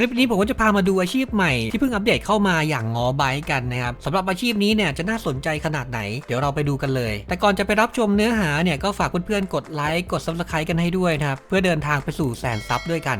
คลิปนี้ผมก็จะพามาดูอาชีพใหม่ที่เพิ่งอัปเดตเข้ามาอย่างงอไบกันนะครับสำหรับอาชีพนี้เนี่ยจะน่าสนใจขนาดไหน เดี๋ยวเราไปดูกันเลย แต่ก่อนจะไปรับชมเนื้อหาเนี่ยก็ฝากเพื่อนๆกดไลค์กด subscribe กันให้ด้วยนะครับเพื่อเดินทางไปสู่แสนซับด้วยกัน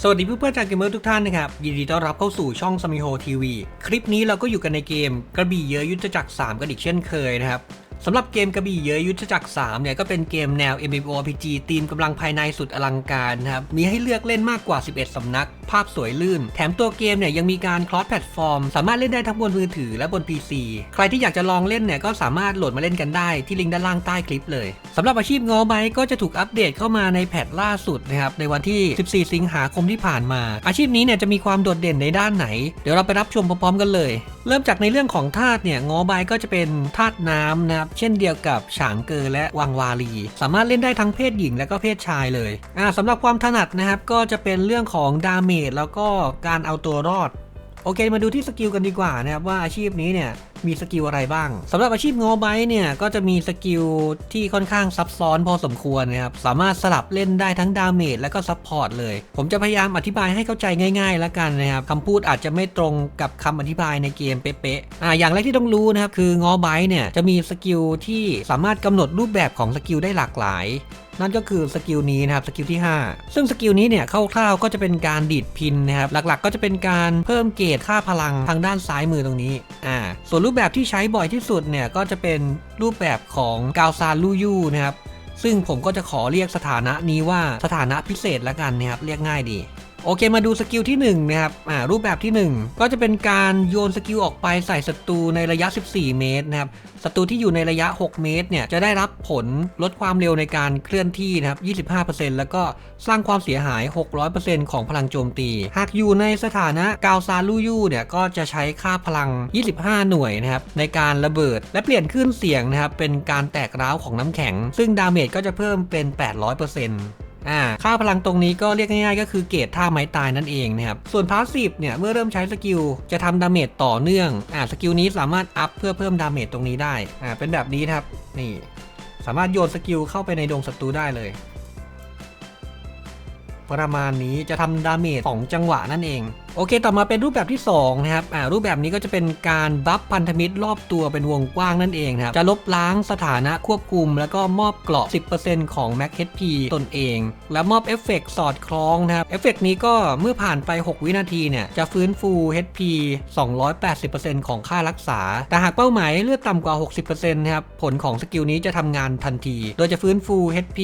สวัสดีเพื่อนๆจากเกมเมอร์ทุกท่านนะครับ ยินดีต้อนรับเข้าสู่ช่องสมิโฮทีวีคลิปนี้เราก็อยู่กันในเกม กระบี่เยอะยุทธจักร 3 กันอีกเช่นเคยนะครับ สำหรับเกมกระบี่เยอะยุทธจักร3เนี่ยก็เป็นเกมแนว MMORPG ธีมกำลังภายในสุดอลังการนะครับ มีให้เลือกเล่นมากกว่า 11 สำนัก ภาพสวยลื่น แถมตัวเกมเนี่ยยังมีการคลอสแพลตฟอร์ม สามารถเล่นได้ทั้งบนมือถือและบน PC ใครที่อยากจะลองเล่นเนี่ยก็สามารถโหลดมาเล่นกันได้ที่ลิงก์ด้านล่างใต้คลิปเลยสำหรับอาชีพงอไบก็จะถูกอัปเดตเข้ามาในแพทล่าสุดนะครับในวันที่ 14 สิงหาคมที่ผ่านมา อาชีพนี้เนี่ยจะมีความโดดเด่นในด้านไหน เดี๋ยวเราไปรับชมพร้อมๆกันเลย เริ่มจากในเรื่องของธาตุเนี่ยงอใบก็จะเป็นธาตุน้ำนะครับ เช่นเดียวกับฉางเกอและวังวาลี สามารถเล่นได้ทั้งเพศหญิงและก็เพศชายเลยอ่าสำหรับความถนัดนะครับก็จะเป็นเรื่องของดาเมจแล้วก็การเอาตัวรอด โอเคมาดูที่สกิลกันดีกว่านะครับว่าอาชีพนี้เนี่ย มีสกิลอะไรบ้างสำหรับอาชีพงอไบต์เนี่ยก็จะมีสกิลที่ค่อนข้างซับซ้อนพอสมควรนะครับสามารถสลับเล่นได้ทั้งดาเมจและก็ซับพอร์ตเลย ผมจะพยายามอธิบายให้เข้าใจง่ายๆแล้วกันนะครับคำพูดอาจจะไม่ตรงกับคำอธิบายในเกมเป๊ะๆอ่าอย่างแรกที่ต้องรู้นะครับคืองอไบต์เนี่ยจะมีสกิลที่สามารถกำหนดรูปแบบของสกิลได้หลากหลายนั่นก็คือสกิลนี้นะครับสกิลที่ 5 ซึ่งสกิลนี้เนี่ยคร่าวๆก็จะเป็นการดีดพินนะครับหลักๆ ก็จะเป็นการเพิ่มเกรดค่าพลังทางด้านซ้ายมือตรงนี้อ่าส่วนรูปปแบบที่ใช้บ่อยที่สุดเนี่ยก็จะเป็นรูปแบบของกาวซานลูยูนะครับซึ่งผมก็จะขอเรียกสถานะนี้ว่าสถานะพิเศษละกันนะครับเรียกง่ายดี โอเคมาดูสกิลที่1นะครับอ่ารูปแบบที่ 1 ก็จะเป็นการโยนสกิลออกไปใส่ศัตรูในระยะ 14 เมตรนะครับศัตรูที่อยู่ในระยะ 6 เมตรเนี่ยจะได้รับผลลดความเร็วในการเคลื่อนที่นะครับ 25%แล้วก็สร้างความเสียหาย 600%ของพลังโจมตี หากอยู่ในสถานะกาวซาลูยูเนี่ยก็จะใช้ค่าพลัง 25 หน่วยนะครับในการระเบิดและเปลี่ยนขึ้นเสียงนะครับเป็นการแตกร้าวของน้ำแข็ง ซึ่งดาเมจก็จะเพิ่มเป็น 800% อ่าค่าพลังตรงนี้ก็เรียกง่ายๆ ก็คือเกรดท่าไม้ตายนั่นเองนะครับ ส่วนพาสซีฟเนี่ยเมื่อเริ่มใช้สกิลจะทำดาเมจต่อเนื่องอ่าสกิลนี้สามารถอัพเพื่อเพิ่มดาเมจตรงนี้ได้อ่าเป็นแบบนี้ครับนี่ สามารถโยนสกิลเข้าไปในดงศัตรูได้เลยประมาณนี้จะทำดาเมจ2จังหวะนั่นเอง โอเค ต่อมาเป็นรูปแบบที่2นะครับอ่ารูปแบบนี้ก็จะเป็นการบัฟพันธมิตรรอบตัวเป็นวงกว้างนั่นเองนะครับ จะลบล้างสถานะควบคุม แล้วก็มอบเกราะ 10%ของ Max HP ตนเอง และมอบเอฟเฟกต์สอดคล้องนะครับ เอฟเฟกต์นี้ก็เมื่อผ่านไป 6 วินาทีเนี่ย จะฟื้นฟู HP 280%ของค่ารักษา แต่หากเป้าหมายเลือดต่ำกว่า 60%นะครับ ผลของสกิลนี้จะทำงานทันที โดยจะฟื้นฟู HP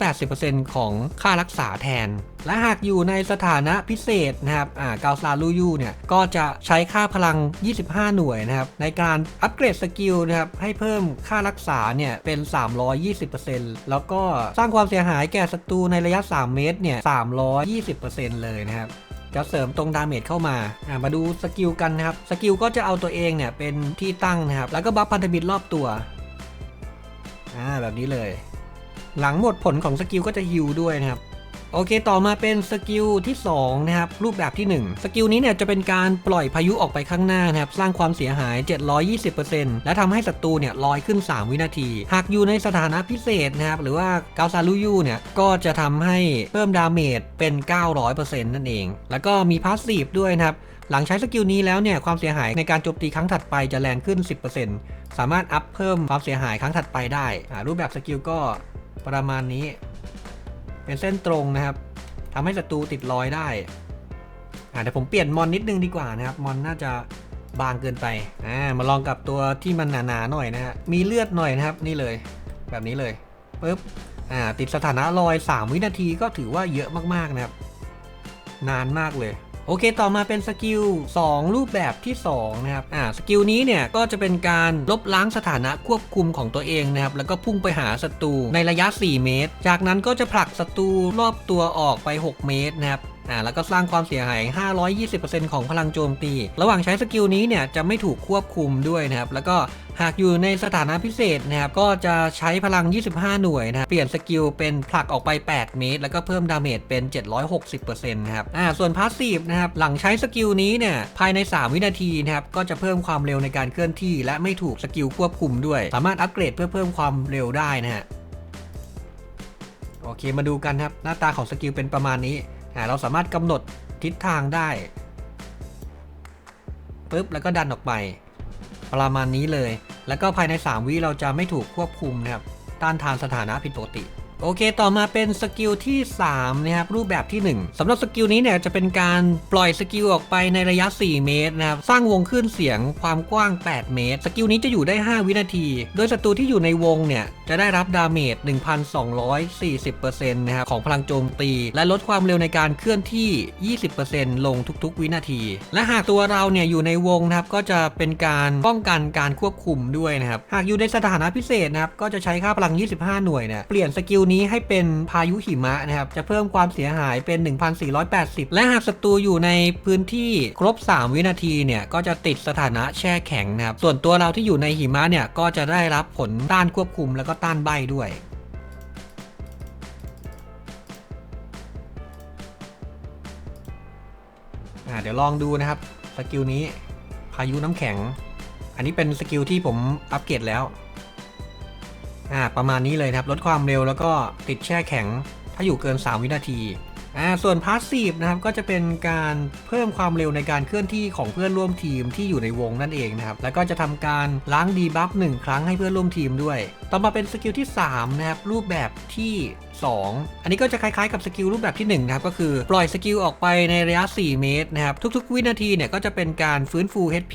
180%ของค่ารักษาแทน และหากอยู่ในสถานะพิเศษนะครับอ่ากาวซาลูยูเนี่ยก็จะใช้ค่าพลัง 25 หน่วยนะครับในการอัปเกรดสกิลนะครับให้เพิ่มค่ารักษาเนี่ยเป็น 320%แล้วก็สร้างความเสียหายแก่ศัตรูในระยะ 3 เมตรเนี่ย 320%เลยนะครับจะเสริมตรงดาเมจเข้ามาอ่ามาดูสกิลกันนะครับ สกิลก็จะเอาตัวเองเนี่ยเป็นที่ตั้งนะครับ แล้วก็บัฟพันธมิตรรอบตัว อ่าแบบนี้เลย หลังหมดผลของสกิลก็จะฮิวด้วยนะครับ โอเค ต่อมาเป็นสกิลที่2นะครับรูปแบบที่ 1 สกิลนี้เนี่ยจะเป็นการปล่อยพายุออกไปข้างหน้านะครับสร้างความเสียหาย 720%และทำให้ศัตรูเนี่ยลอยขึ้น 3 วินาที หากอยู่ในสถานะพิเศษนะครับหรือว่าเกาซาลูยูเนี่ยก็จะทำให้เพิ่มดาเมจเป็น 900%นั่นเอง แล้วก็มีพาสซีฟด้วยนะครับหลังใช้สกิลนี้แล้วเนี่ยความเสียหายในการโจมตีครั้งถัดไปจะแรงขึ้น 10%สามารถอัพเพิ่มความเสียหายครั้งถัดไปได้รูปแบบสกิลก็ประมาณนี้ เป็นเส้นตรงนะครับทำให้ศัตรูติดรอยได้อ่าเดี๋ยวผมเปลี่ยนมอนนิดนึงดีกว่านะครับ มอนน่าจะบางเกินไปอ่ามาลองกับตัวที่มันหนาๆหน่อยนะฮะมีเลือดหน่อยนะครับนี่เลย แบบนี้เลยปึ๊บอ่าติดสถานะรอย 3 วินาทีก็ถือว่าเยอะมากๆนะครับ นานมากเลย โอเคต่อมาเป็นสกิล 2 รูปแบบที่ 2 นะครับ อ่า สกิลนี้เนี่ย ก็จะเป็นการลบล้างสถานะควบคุมของตัวเองนะครับ แล้วก็พุ่งไปหาศัตรูในระยะ 4 เมตร จากนั้นก็จะผลักศัตรูรอบตัวออกไป 6 เมตรนะครับ อ่าแล้วก็สร้างความเสียหาย 520%ของพลังโจมตี ระหว่างใช้สกิลนี้เนี่ยจะไม่ถูกควบคุมด้วยนะครับ แล้วก็หากอยู่ในสถานะพิเศษนะครับ ก็จะใช้พลัง 25 หน่วยนะครับ เปลี่ยนสกิลเป็นผลักออกไป 8 เมตร แล้วก็เพิ่มดาเมจเป็น 760%นะครับ อ่า ส่วนพาสซีฟนะครับ หลังใช้สกิลนี้เนี่ย ภายใน 3 วินาทีนะครับ ก็จะเพิ่มความเร็วในการเคลื่อนที่ และไม่ถูกสกิลควบคุมด้วย สามารถอัปเกรดเพื่อเพิ่มความเร็วได้นะฮะ โอเค มาดูกันครับ หน้าตาของสกิลเป็นประมาณนี้ เราสามารถกำหนดทิศทางได้ปุ๊บแล้วก็ดันออกไปประมาณนี้เลย แล้วก็ภายใน 3 วิเราจะไม่ถูกควบคุมนะครับ ต้านทานสถานะผิดปกติ โอเค ต่อมาเป็นสกิลที่3นะครับรูปแบบที่ 1สำหรับสกิลนี้เนี่ยจะเป็นการปล่อยสกิลออกไปในระยะ 4 เมตรนะครับสร้างวงคลื่นเสียงความกว้าง 8 เมตร สกิลนี้จะอยู่ได้ 5 วินาที โดยศัตรูที่อยู่ในวงเนี่ยจะได้รับดาเมจ 1,240%นะครับของพลังโจมตี และลดความเร็วในการเคลื่อนที่ 20%ลงทุกๆ วินาที และหากตัวเราเนี่ยอยู่ในวงนะครับก็จะเป็นการป้องกันการควบคุมด้วยนะครับหากอยู่ในสถานะพิเศษนะครับก็จะใช้ค่าพลัง 25 หน่วยเนี่ยเปลี่ยนสกิลนี้ให้เป็นพายุหิมะนะครับ จะเพิ่มความเสียหายเป็น 1,480 และหากศัตรูอยู่ในพื้นที่ครบ 3 วินาทีเนี่ยก็จะติดสถานะแช่แข็งนะครับ ส่วนตัวเราที่อยู่ในหิมะเนี่ยก็จะได้รับผลต้านควบคุมแล้วก็ต้านใบด้วยเดี๋ยวลองดูนะครับสกิลนี้พายุน้ำแข็ง อันนี้เป็นสกิลที่ผมอัปเกรดแล้ว อ่าประมาณนี้เลยครับลดความเร็วแล้วก็ติดแช่แข็ง ถ้าอยู่เกิน 3 วินาทีอ่าส่วนพาสซีฟนะครับก็จะเป็นการเพิ่มความเร็วในการเคลื่อนที่ของเพื่อนร่วมทีมที่อยู่ในวงนั่นเองนะครับ แล้วก็จะทำการล้างดีบัฟหนึ่งครั้งให้เพื่อนร่วมทีมด้วย ต่อมาเป็นสกิลที่3นะครับรูปแบบที่2 อันนี้ก็จะคล้ายๆกับสกิลรูปแบบที่1นะครับก็คือปล่อยสกิลออกไปในระยะ 4 เมตรนะครับทุกๆ วินาทีเนี่ยก็จะเป็นการฟื้นฟู HP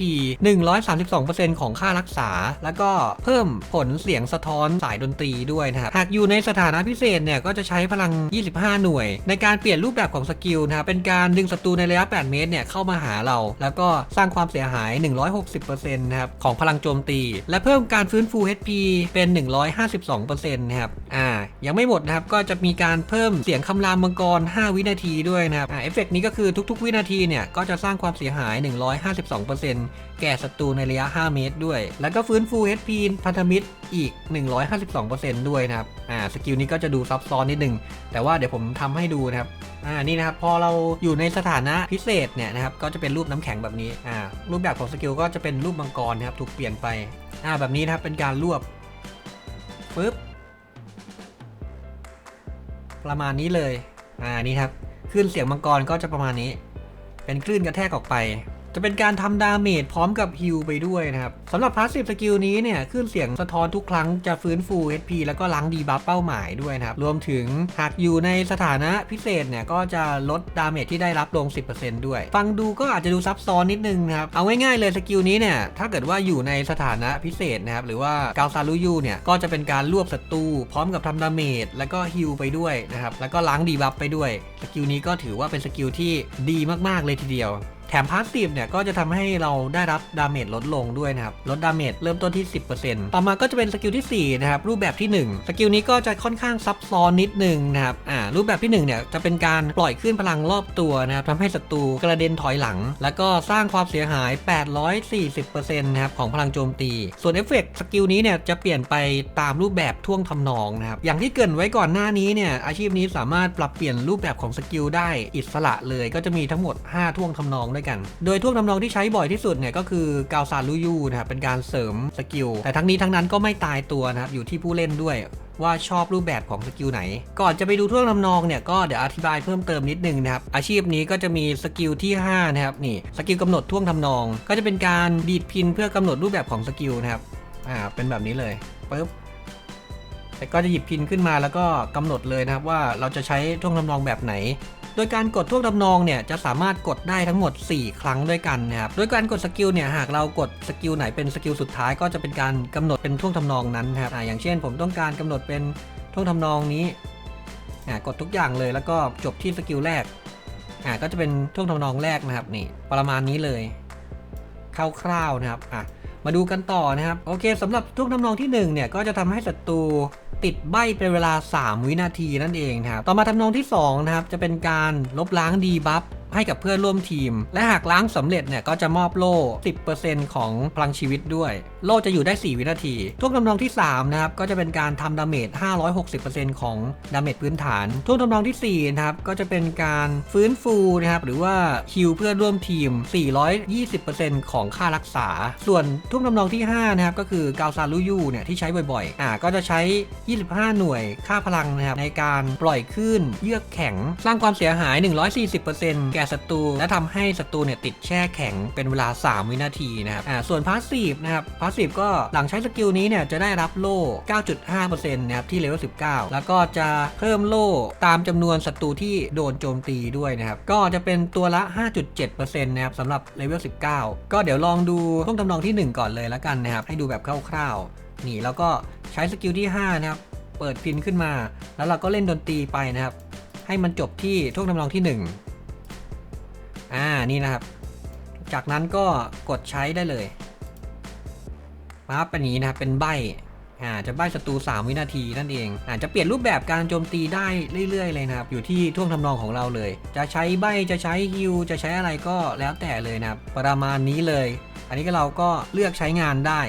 132%ของค่ารักษา แล้วก็เพิ่มผลเสียงสะท้อนสายดนตรีด้วยนะครับหากอยู่ในสถานะพิเศษเนี่ยก็จะใช้พลัง 25 หน่วย ในการเปลี่ยนรูปแบบของสกิลนะครับเป็นการดึงศัตรูในระยะ 8 เมตรเนี่ยเข้ามาหาเรา แล้วก็สร้างความเสียหาย 160%นะครับของพลังโจมตี และเพิ่มการฟื้นฟู HP เป็น 152%นะครับอ่ายังไม่หมดนะครับก็จะมีการเพิ่มเสียงคำรามมังกร 5 วินาทีด้วยนะครับอ่าเอฟเฟกต์นี้ก็คือทุกๆ วินาทีเนี่ยก็จะสร้างความเสียหาย 152%แก่ศัตรูในระยะ 5 เมตรด้วย แล้วก็ฟื้นฟู HP พันธมิตรอีก 152%ด้วยนะครับอ่าสกิลนี้ก็จะดูซับซ้อนนิดนึง แต่ว่าเดี๋ยวผมทำให้ดูนะครับอ่านี่นะครับพอเราอยู่ในสถานะพิเศษเนี่ยนะครับก็จะเป็นรูปน้ำแข็งแบบนี้อ่ารูปแบบของสกิลก็จะเป็นรูปมังกรนะครับถูกเปลี่ยนไปอ่าแบบนี้นะครับเป็นการรวบปึ๊บ ประมาณนี้เลย อ่า นี่ครับ คลื่นเสียงมังกรก็จะประมาณนี้ เป็นคลื่นกระแทกออกไป จะเป็นการทำดาเมจพร้อมกับฮิลไปด้วยนะครับสำหรับพาสซีฟสกิลนี้เนี่ยคลื่นเสียงสะท้อนทุกครั้งจะฟื้นฟู HP แล้วก็ล้างดีบัฟเป้าหมายด้วยนะครับ รวมถึงหากอยู่ในสถานะพิเศษเนี่ยก็จะลดดาเมจที่ได้รับลง 10%ด้วย ฟังดูก็อาจจะดูซับซ้อนนิดนึงนะครับ เอาง่ายๆเลยสกิลนี้เนี่ยถ้าเกิดว่าอยู่ในสถานะพิเศษนะครับหรือว่ากาวซาลุยูเนี่ยก็จะเป็นการรวบศัตรูพร้อมกับทำดาเมจแล้วก็ฮิลไปด้วยนะครับแล้วก็ล้างดีบัฟไปด้วยสกิลนี้ก็ถือว่าเป็นสกิลที่ดีมากๆเลยทีเดียว แถมพาสซีฟเนี่ยก็จะทำให้เราได้รับดาเมจลดลงด้วยนะครับ ลดดาเมจเริ่มต้นที่ 10%ต่อมาก็จะเป็นสกิลที่ 4 นะครับ รูปแบบที่ 1 สกิลนี้ก็จะค่อนข้างซับซ้อนนิดนึงนะครับ อ่า รูปแบบที่ 1 เนี่ยจะเป็นการปล่อยขึ้นพลังรอบตัวนะครับทำให้ศัตรูกระเด็นถอยหลัง แล้วก็สร้างความเสียหาย 840%นะครับของพลังโจมตี ส่วนเอฟเฟกต์สกิลนี้เนี่ยจะเปลี่ยนไปตามรูปแบบท่วงทำนองนะครับ อย่างที่เกรินไว้ก่อนหน้านี้เนี่ยอาชีพนี้สามารถปรับเปลี่ยนรูปแบบของสกิลได้อิสระเลย ก็จะมีทั้งหมด 5 ท่วงทำนองด้วยกัน โดยท่วงทำนองที่ใช้บ่อยที่สุดเนี่ยก็คือกาวซาลูยูนะครับเป็นการเสริมสกิล แต่ทั้งนี้ทั้งนั้นก็ไม่ตายตัวนะครับอยู่ที่ผู้เล่นด้วยว่าชอบรูปแบบของสกิลไหน ก่อนจะไปดูท่วงทำนองเนี่ยก็เดี๋ยวอธิบายเพิ่มเติมนิดนึงนะครับ อาชีพนี้ก็จะมีสกิลที่ 5 นะครับนี่สกิลกำหนดท่วงทำนอง ก็จะเป็นการดีดพินเพื่อกำหนดรูปแบบของสกิลนะครับอ่าเป็นแบบนี้เลยปึ๊บแต่ก็จะหยิบพินขึ้นมาแล้วก็กำหนดเลยนะครับว่าเราจะใช้ท่วงทำนองแบบไหน โดยการกดท่วงทำนองเนี่ยจะสามารถกดได้ทั้งหมด 4 ครั้งด้วยกันนะครับโดยการกดสกิลเนี่ยหากเรากดสกิลไหนเป็นสกิลสุดท้ายก็จะเป็นการกำหนดเป็นท่วงทำนองนั้นนะครับออย่างเช่น ผมต้องการกำหนดเป็นท่วงทำนองนี้กดทุกอย่างเลยแล้วก็จบที่สกิลแรกก็จะเป็นท่วงทำนองแรกนะครับนี่ประมาณนี้เลยคร่าวๆนะครับอะ มาดูกันต่อนะครับ โอเคสำหรับทุกทำนองที่หนึ่งเนี่ย ก็จะทำให้ศัตรูติดใบเป็นเวลา 3 วินาทีนั่นเองครับ ต่อมาทำนองที่ 2 นะครับ จะเป็นการลบล้างดีบัฟให้กับเพื่อนร่วมทีม และหากล้างสำเร็จเนี่ยก็จะมอบโล่ 10%ของพลังชีวิตด้วยโล่จะอยู่ได้ 4 วินาที ท่วงทำนองที่ 3 นะครับ ก็จะเป็นการทำดาเมจ 560%ของดาเมจพื้นฐาน ท่วงทำนองทีสี่4 นะครับ ก็จะเป็นการฟื้นฟูนะครับ หรือว่าฮิลเพื่อร่วมทีม 420%ของค่ารักษา ส่วนท่วงทำนองที่ 5 นะครับ ก็คือกาวซาลูยูเนี่ยที่ใช้บ่อยๆ อ่า ก็จะใช้ 25 หน่วยค่าพลังนะครับในการปล่อยคลื่นเยือกแข็ง สร้างความเสียหาย 140%แก่ศัตรูและทำให้ศัตรูเนี่ยติดแช่แข็งเป็นเวลา 3 วินาทีนะครับ อ่า ส่วนพาสซีฟนะครับาสซีฟก็หลังใช้สกิลนี้เนี่ยจะได้รับโล่ 9.5%นะครับที่เลเวล 19 แล้วก็จะเพิ่มโล่ตามจำนวนศัตรูที่โดนโจมตีด้วยนะครับ ก็จะเป็นตัวละ 5.7%นะครับสำหรับเลเวล 19 ก็เดี๋ยวลองดูต้นทำนองที่ 1 ก่อนเลยแล้วกันนะครับ ให้ดูแบบคร่าวๆ นี่แล้วก็ใช้สกิลที่ 5 นะครับ เปิดพินขึ้นมา แล้วเราก็เล่นดนตรีไปนะครับ ให้มันจบที่ท่วงทำนองที่ 1 อ่านี่นะครับ จากนั้นก็กดใช้ได้เลย รับเป็นอย่างนี้นะครับเป็นใบอ่าจะใบศัตรู 3 วินาทีนั่นเองอาจจะเปลี่ยนรูปแบบการโจมตีได้เรื่อยๆ เลยนะครับ อยู่ที่ท่วงทำนองของเราเลย จะใช้ใบจะใช้ฮิวจะใช้อะไรก็แล้วแต่เลยนะครับประมาณนี้เลย อันนี้ก็เราก็เลือกใช้งานได้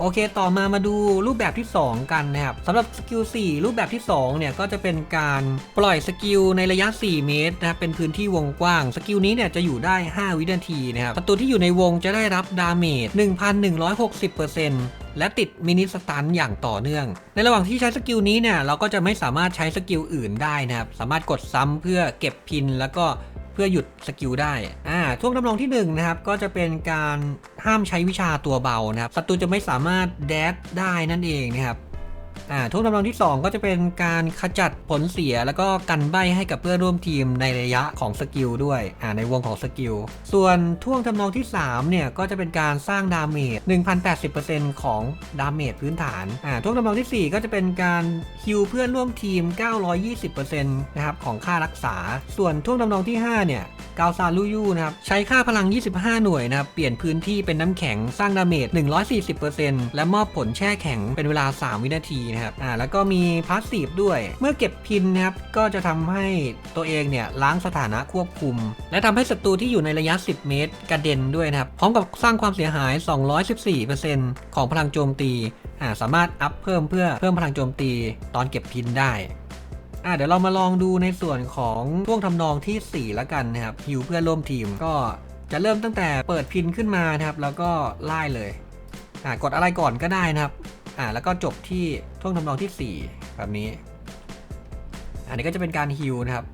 โอเค ต่อมามาดูรูปแบบที่ 2 กันนะครับสำหรับสกิล4รูปแบบที่2เนี่ยก็จะเป็นการปล่อยสกิลในระยะ 4 เมตรนะครับเป็นพื้นที่วงกว้าง สกิลนี้เนี่ยจะอยู่ได้ 5 วินาทีนะครับศัตรูที่อยู่ในวงจะได้รับดาเมจ 1,160%และติดมินิสตันอย่างต่อเนื่อง ในระหว่างที่ใช้สกิลนี้เนี่ยเราก็จะไม่สามารถใช้สกิลอื่นได้นะครับสามารถกดซ้ำเพื่อเก็บพินแล้วก็ พื่อหยุดสกิลได้ อ่าท่วงทำนองที่1นงนะครับก็จะเป็นการห้ามใช้วิชาตัวเบานะครับศัตรูจะไม่สามารถแดดได้นั่นเองนะครับ อ่าท่วงทำนองที่ 2 ก็จะเป็นการขจัดผลเสียแล้วก็กันใบให้กับเพื่อนร่วมทีมในระยะของสกิลด้วยอ่าในวงของสกิลส่วนท่วงทำนองที่3เนี่ยก็จะเป็นการสร้างดาเมจ1,080%ของดาเมจพื้นฐานอ่าท่วงทำนองทีสี่ 4 ก็จะเป็นการฮิวเพื่อนร่วมทีม 920%นะครับของค่ารักษา ส่วนท่วงทำนองที่5เนี่ยกาวซาลูยูนะครับใช้ค่าพลัง 25 หน่วยนะครับเปลี่ยนพื้นที่เป็นน้ำแข็งสร้างดาเมจ140%และมอบผลแช่แข็งเป็นเวลา 3 วินาทีนะครับอ่าแล้วก็มีพาสซีฟด้วย เมื่อเก็บพินนะครับก็จะทำให้ตัวเองเนี่ยล้างสถานะควบคุม และทำให้ศัตรูที่อยู่ในระยะ 10 เมตรกระเด็นด้วยนะครับพร้อมกับสร้างความเสียหาย 214%ของพลังโจมตีอ่าสามารถอัพเพิ่มเพื่อเพิ่มพลังโจมตีตอนเก็บพินได้่ะเดี๋ยวเรามาลองดูในส่วนของช่วงทำนองทีสี่ 4 แล้วกันนะครับฮิวเพื่อร่วมทีมก็จะเริ่มตั้งแต่เปิดพินขึ้นมานะครับ แล้วก็ไล่เลยอะกดอะไรก่อนก็ได้นะครับ อะแล้วก็จบที่ท่วงทำนองทีสี่ 4 แบบนี้ อันนี้ก็จะเป็นการฮิวนะครับ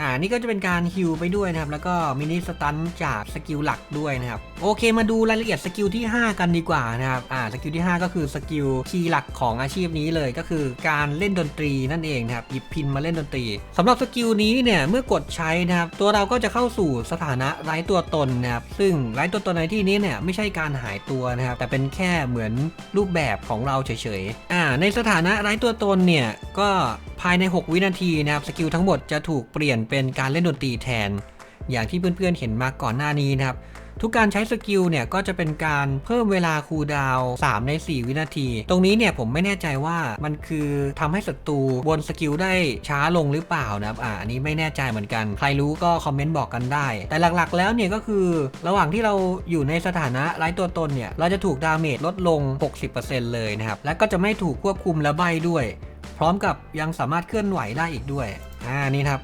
อ่านี่ก็จะเป็นการฮิวไปด้วยนะครับ แล้วก็มินิสตันจากสกิลหลักด้วยนะครับ โอเคมาดูรายละเอียดสกิลที่ 5 กันดีกว่านะครับ อ่าสกิลที่ 5 ก็คือสกิลคีย์หลักของอาชีพนี้เลยก็คือการเล่นดนตรีนั่นเองนะครับหยิบพินมาเล่นดนตรีสำหรับสกิลนี้เนี่ยเมื่อกดใช้นะครับ ตัวเราก็จะเข้าสู่สถานะไร้ตัวตนนะครับซึ่งไร้ตัวตนในที่นี้เนี่ยไม่ใช่การหายตัวนะครับ แต่เป็นแค่เหมือนรูปแบบของเราเฉยๆอ่าในสถานะไร้ตัวตนเนี่ยก็ภายใน 6 วินาทีนะครับสกิลทั้งหมดจะถูกเปลี่ยนเป็นการเล่นดนตรีแทน อย่างที่เพื่อนๆเห็นมาก่อนหน้านี้นะครับ ทุกการใช้สกิลเนี่ยก็จะเป็นการเพิ่มเวลาคูลดาวน์3ใน 4 วินาที ตรงนี้เนี่ยผมไม่แน่ใจว่ามันคือทำให้ศัตรูบนสกิลได้ช้าลงหรือเปล่านะครับอ่าอันนี้ไม่แน่ใจเหมือนกัน ใครรู้ก็คอมเมนต์บอกกันได้ แต่หลักๆ แล้วเนี่ยก็คือระหว่างที่เราอยู่ในสถานะไร้ตัวตนเนี่ยเราจะถูกดาเมจลดลง 60%เลยนะครับและก็จะไม่ถูกควบคุมและใบด้วยพร้อมกับยังสามารถเคลื่อนไหวได้อีกด้วย อ่า นี่ครับ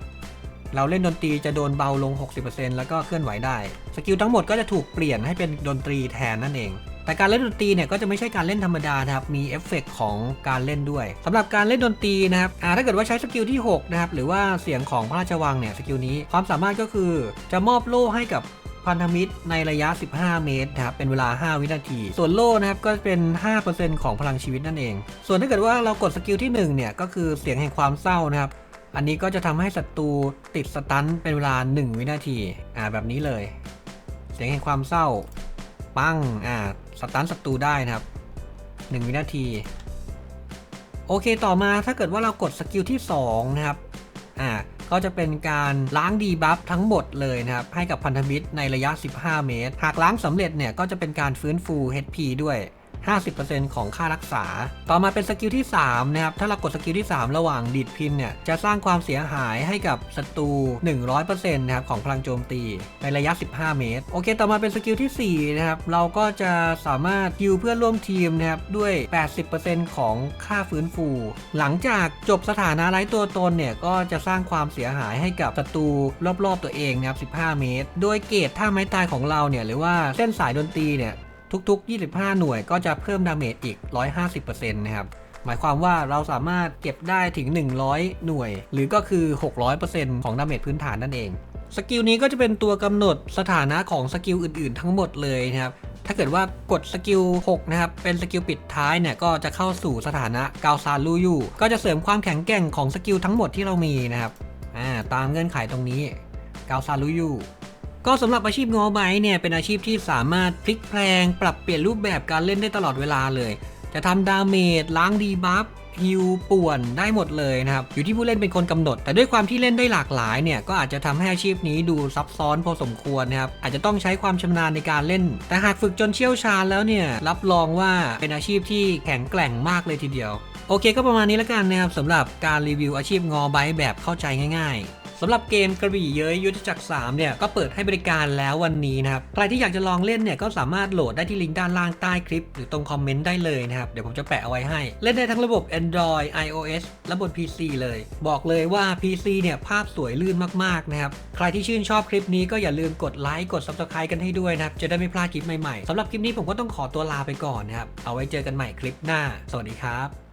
เราเล่นดนตรีจะโดนเบาลง 60%แล้วก็เคลื่อนไหวได้ สกิลทั้งหมดก็จะถูกเปลี่ยนให้เป็นดนตรีแทนนั่นเอง แต่การเล่นดนตรีเนี่ยก็จะไม่ใช่การเล่นธรรมดานะครับ มีเอฟเฟกต์ของการเล่นด้วยสำหรับการเล่นดนตรีนะครับถ้าเกิดว่าใช้สกิลที่6นะครับ หรือว่าเสียงของพระราชวังเนี่ย สกิลนี้ความสามารถก็คือจะมอบโล่ให้กับพันธมิตรในระยะ 15 เมตรนะครับ เป็นเวลา 5 วินาที ส่วนโล่นะครับ ก็เป็น 5%ของพลังชีวิตนั่นเอง ส่วนถ้าเกิดว่าเรากดสกิลที่ 1 เนี่ย ก็คือเสียงแห่งความเศร้านะครับ อันนี้ก็จะทำให้ศัตรูติดสตันเป็นเวลา 1 วินาที อ่าแบบนี้เลย เสียงแห่งความเศร้า ปั้ง อ่า สตันศัตรูได้นะครับ 1 วินาที โอเคต่อมาถ้าเกิดว่าเรากดสกิลที่ 2 นะครับ อ่า ก็จะเป็นการล้างดีบัฟทั้งหมดเลยนะครับ ให้กับพันธมิตรในระยะ 15 เมตร หากล้างสำเร็จเนี่ยก็จะเป็นการฟื้นฟู HP ด้วย 50%ของค่ารักษา ต่อมาเป็นสกิลที่3นะครับ ถ้าเรากดสกิลที่ 3 ระหว่างดีดพินเนี่ย จะสร้างความเสียหายให้กับศัตรู 100%นะครับของพลังโจมตี ในระยะ 15 เมตร โอเค ต่อมาเป็นสกิลที่4นะครับ เราก็จะสามารถฮิวเพื่อนร่วมทีมนะครับด้วย 80%ของค่าฟื้นฟู หลังจากจบสถานะไร้ตัวตนเนี่ย ก็จะสร้างความเสียหายให้กับศัตรูรอบๆตัวเองนะครับ 15 เมตร โดยเกรดท่าไม้ตายของเราเนี่ย หรือว่าเส้นสายดนตรีเนี่ย ทุกๆ 25 หน่วยก็จะเพิ่มดาเมจอีก 150%นะครับ หมายความว่าเราสามารถเก็บได้ถึง 100 หน่วย หรือก็คือ 600%ของดาเมจพื้นฐานนั่นเอง สกิลนี้ก็จะเป็นตัวกำหนดสถานะของสกิลอื่นๆ ทั้งหมดเลยนะครับ ถ้าเกิดว่ากดสกิล 6 นะครับ เป็นสกิลปิดท้ายเนี่ย ก็จะเข้าสู่สถานะกาวซาลูยูก็จะเสริมความแข็งแกร่งของสกิลทั้งหมดที่เรามีนะครับ อ่า ตามเงื่อนไขตรงนี้กาวซาลูยู ก็สำหรับอาชีพงอไบเนี่ยเป็นอาชีพที่สามารถพลิกแปลง ปรับเปลี่ยนรูปแบบการเล่นได้ตลอดเวลาเลย จะทำดาเมจล้างดีบัฟฮิวป่วนได้หมดเลยนะครับ อยู่ที่ผู้เล่นเป็นคนกำหนด แต่ด้วยความที่เล่นได้หลากหลายเนี่ย ก็อาจจะทำให้อาชีพนี้ดูซับซ้อนพอสมควรนะครับ อาจจะต้องใช้ความชำนาญในการเล่น แต่หากฝึกจนเชี่ยวชาญแล้วเนี่ย รับรองว่าเป็นอาชีพที่แข็งแกร่งมากเลยทีเดียว โอเคก็ประมาณนี้แล้วกันนะครับสำหรับการรีวิวอาชีพงอไบแบบเข้าใจง่าย ๆ สำหรับเกมกระบี่เย้ยยุทธจักร3เนี่ยก็เปิดให้บริการแล้ววันนี้นะครับใครที่อยากจะลองเล่นเนี่ยก็สามารถโหลดได้ที่ลิงก์ด้านล่างใต้คลิป หรือตรงคอมเมนต์ได้เลยนะครับเดี๋ยวผมจะแปะเอาไว้ให้ เล่นได้ทั้งระบบ Android iOS และบน PC เลย บอกเลยว่า PC เนี่ยภาพสวยลื่นมากๆนะครับใครที่ชื่นชอบคลิปนี้ก็อย่าลืมกดไลค์กด Subscribe กันให้ด้วยนะครับจะได้ไม่พลาดคลิปใหม่ๆสำหรับคลิปนี้ผมก็ต้องขอตัวลาไปก่อนนะครับเอาไว้เจอกันใหม่คลิปหน้า สวัสดีครับ